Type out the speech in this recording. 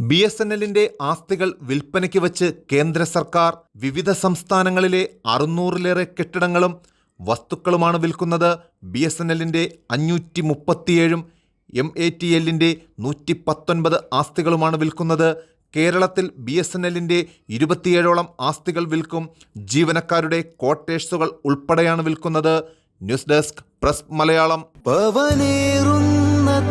B S N എല്ലിന്റെ ആസ്തികൾ വിൽപ്പനയ്ക്ക് വച്ച് കേന്ദ്ര സർക്കാർ വിവിധ സംസ്ഥാനങ്ങളിലെ അറുന്നൂറിലേറെ കെട്ടിടങ്ങളും വസ്തുക്കളുമാണ് വിൽക്കുന്നത്. ബി എസ് എൻ എല്ലിന്റെ അഞ്ഞൂറ്റി മുപ്പത്തിയേഴും എം എ ടി എല്ലിന്റെ നൂറ്റി പത്തൊൻപത് ആസ്തികളുമാണ് വിൽക്കുന്നത്. കേരളത്തിൽ ബി എസ് എൻ എല്ലിന്റെ ഇരുപത്തിയേഴോളം ആസ്തികൾ വിൽക്കും. ജീവനക്കാരുടെ കോട്ടേഴ്സുകൾ ഉൾപ്പെടെയാണ് വിൽക്കുന്നത്. News desk press Malayalam. പവനേറുന്ന